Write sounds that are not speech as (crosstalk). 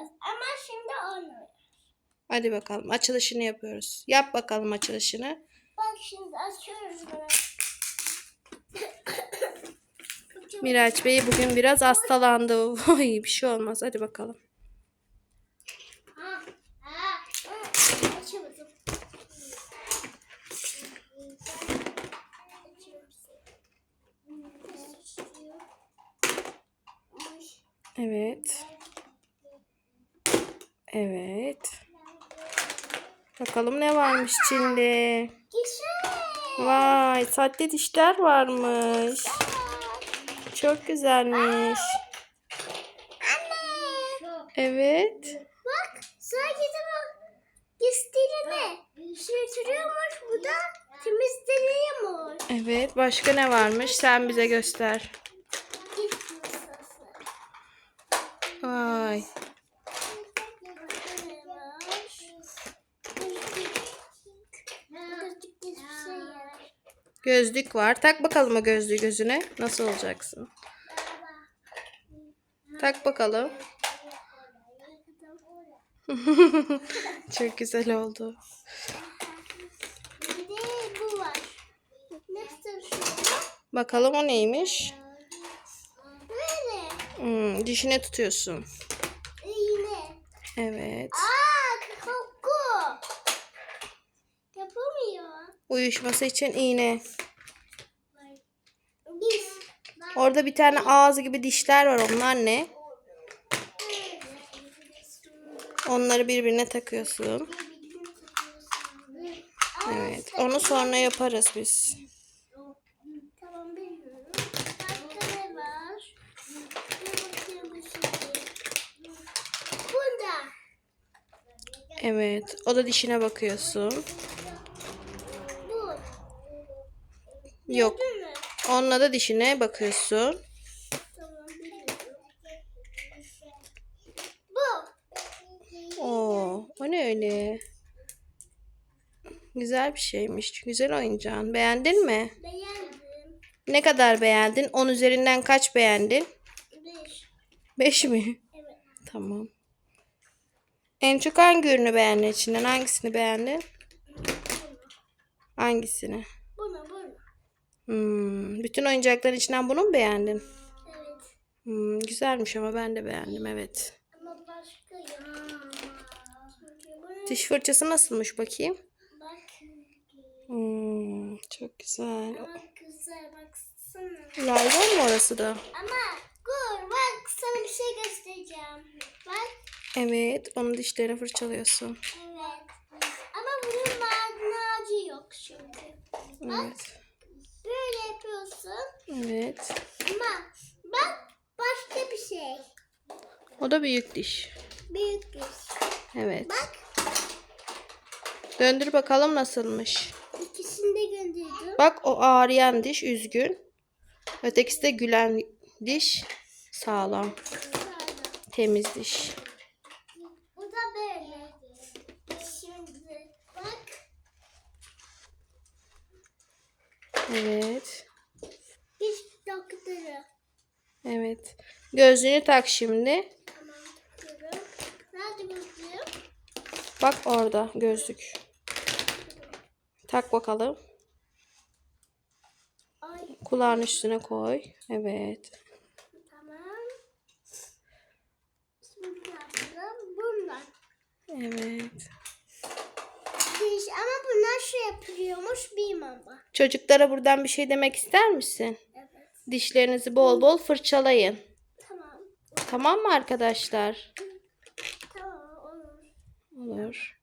oynayacağız. Ama şimdi oynamıyoruz. Hadi bakalım açılışını yapıyoruz. Yap bakalım açılışını. Bak şimdi açıyoruz bunu. (coughs) Miraç Bey bugün biraz hastalandı. Ay bir şey olmaz. Hadi bakalım. Ha, ha, ha. Açamadım. Evet. Evet. Bakalım ne varmış içinde. Vay sahte dişler varmış. Çok güzelmiş. Anne. Evet. Bak sadece bak gösterime sürtürüyormuş bu da temizleniyormuş. Evet başka ne varmış sen bize göster. Vay. Gözlük var. Tak bakalım o gözlüğü gözüne. Nasıl olacaksın? Tak bakalım. (laughs) Çok güzel oldu. Bakalım o neymiş? Hmm, dişine tutuyorsun. İğne. Evet. Aa koku. Yapamıyor. Uyuşması için iğne. Biz. Orada bir tane ağzı gibi dişler var. Onlar ne? Onları birbirine takıyorsun. Evet. Onu sonra yaparız biz. Evet. O da dişine bakıyorsun. Yok. Onunla da dişine bakıyorsun. Bu. Oo, o ne öyle? Güzel bir şeymiş. Güzel oyuncağın. Beğendin mi? Beğendim. Ne kadar beğendin? 10 üzerinden kaç beğendin? Beş. 5 mi? Evet. Tamam. En çok hangi ürünü beğendin içinden? Hangisini beğendin? Hangisini? Bunu bunu. Hmm, bütün oyuncakların içinden bunu mu beğendin? Evet. Hmm, güzelmiş ama ben de beğendim evet. Ama başka bunu Diş fırçası nasılmış bakayım? bak. Hmm, çok güzel. Ama güzel baksana. Laydan mı orası da? Ama dur bak sana bir şey göstereceğim. Bak. Evet, onun dişlerini fırçalıyorsun. Evet. Ama bunun maden ağacı yok çünkü. Evet. Yapıyorsun. Evet. Ama bak başka bir şey. O da büyük diş. Büyük bir Evet. Bak Döndür bakalım nasılmış. ikisini de gönderdim. Bak o ağrıyan diş üzgün. Ötekisi de gülen diş sağlam. Temiz diş. Bu da böyle. Şimdi bak. Evet. Evet. Gözlüğünü tak şimdi. Tamam takıyorum. Nerede gözlüğüm? Bak orada gözlük. Tak bakalım. Ay Kulağın üstüne koy. Evet. tamam. Şimdi yapalım. Bunlar. Evet. Ama bunlar şey yapılıyormuş bilmem ama. Çocuklara buradan bir şey demek ister misin? Dişlerinizi bol bol fırçalayın. Tamam. Tamam mı arkadaşlar? Tamam olur. Olur.